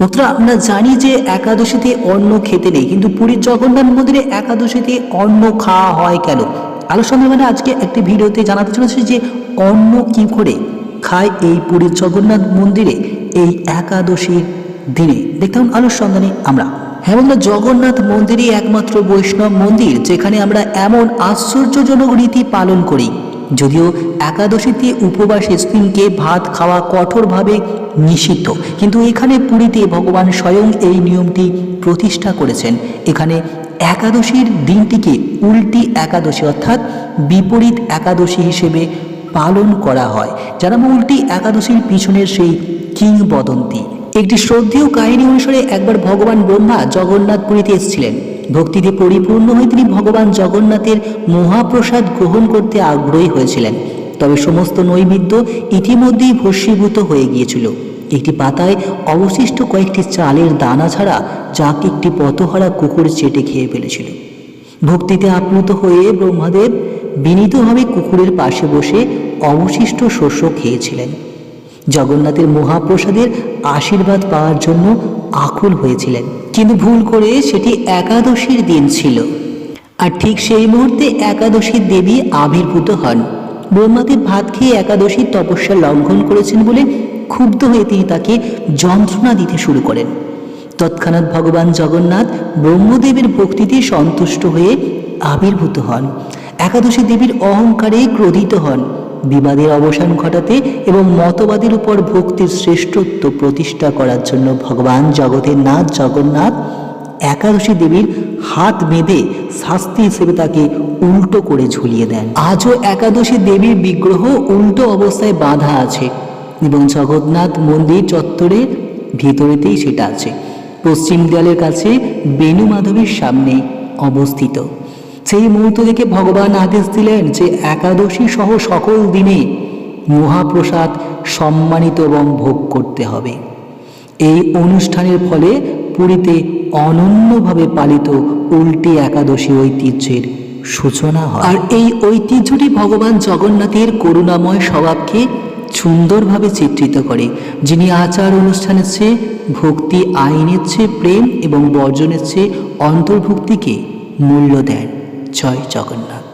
বন্ধুরা আমরা জানি যে একাদশীতে অন্ন খেতে নেই, কিন্তু পুরীর জগন্নাথ মন্দিরে একাদশীতে অন্ন খাওয়া হয় কেন? আলোচনা মানে আজকে একটি ভিডিওতে জানাতে চলেছে যে অন্ন কি করে খায় এই পুরীর জগন্নাথ মন্দিরে এই একাদশীর দিনে। দেখতাম সন্ধানে আমরা। বন্ধুরা জগন্নাথ মন্দিরই একমাত্র বৈষ্ণব মন্দির, যেখানে আমরা এমন আশ্চর্যজনক রীতি পালন করি। যদিও একাদশীতে উপবাসী স্ত্রীকে ভাত খাওয়া কঠোরভাবে নিষিদ্ধ। কিন্তু এখানে পুরীতে ভগবান স্বয়ং এই নিয়মটি প্রতিষ্ঠা করেছেন। এখানে একাদশীর দিনটিকে উল্টি একাদশী অর্থাৎ বিপরীত একাদশী হিসেবে পালন করা হয়, যারা উল্টি একাদশীর পিছনের সেই কিংবদন্তি। একটি শ্রদ্ধেয় কাহিনী অনুসারে একবার ভগবান ব্রহ্মা জগন্নাথ পুরীতে এসেছিলেন। ভক্তিতে পরিপূর্ণ হয়ে তিনি ভগবান জগন্নাথের মহাপ্রসাদ গ্রহণ করতে আগ্রহী হয়েছিলেন। তবে সমস্ত নৈবেদ্য ইতিমধ্যেই ভস্মীভূত হয়ে গিয়েছিল। একটি পাতায় অবশিষ্ট কয়েকটি চালের দানা ছাড়া যাকে একটি পথহারা কুকুর চেটে খেয়ে ফেলেছিল। ভক্তিতে আপ্লুত হয়ে ব্রহ্মাদেব বিনীতভাবে কুকুরের পাশে বসে অবশিষ্ট শস্য খেয়েছিলেন। জগন্নাথের মহাপ্রসাদের আশীর্বাদ পাওয়ার জন্য আকুল হয়েছিলেন। কিন্তু ভুল করে সেটি একাদশীর দিন ছিল। আর ঠিক সেই মুহূর্তে একাদশীর দেবী আবির্ভূত হন। ব্রহ্মাদেব ভাত খেয়ে একাদশীর তপস্যা লঙ্ঘন করেছেন বলে ক্ষুব্ধ হয়ে তিনি তাকে যন্ত্রণা দিতে শুরু করেন। তৎক্ষণাৎ ভগবান জগন্নাথ ব্রহ্মদেবের ভক্তিতে সন্তুষ্ট হয়ে আবির্ভূত হন। একাদশী দেবীর অহংকারে ক্রোধিত হন। বিবাদের অবসান ঘটাতে এবং মতবাদের উপর ভক্তির শ্রেষ্ঠত্ব প্রতিষ্ঠা করার জন্য ভগবান জগতের নাথ জগন্নাথ একাদশী দেবীর হাত বেঁধে শাস্তি হিসেবে তাকে উল্টো করে ঝুলিয়ে দেন। আজও একাদশী দেবীর বিগ্রহ উল্টো অবস্থায় বাঁধা আছে এবং জগন্নাথ মন্দির চত্বরের ভিতরেতেই সেটা আছে। পশ্চিম দেয়ালের কাছে বেণু মাধবীর সামনে অবস্থিত। সেই মুহূর্ত থেকে ভগবান আদেশ দিলেন যে একাদশী সহ সকল দিনে মহাপ্রসাদ সম্মানিত এবং ভোগ করতে হবে। এই অনুষ্ঠানের ফলে পুরীতে অনন্যভাবে পালিত উল্টি একাদশী ঐতিহ্যের সূচনা হয়। আর এই ঐতিহ্যটি ভগবান জগন্নাথের করুণাময় স্বভাবকে সুন্দরভাবে চিত্রিত করে, যিনি আচার অনুষ্ঠানের চেয়ে ভক্তি আইনের চেয়ে প্রেম এবং বর্জনের চেয়ে অন্তর্ভুক্তিকে মূল্য দেন। জয় জগন্নাথ।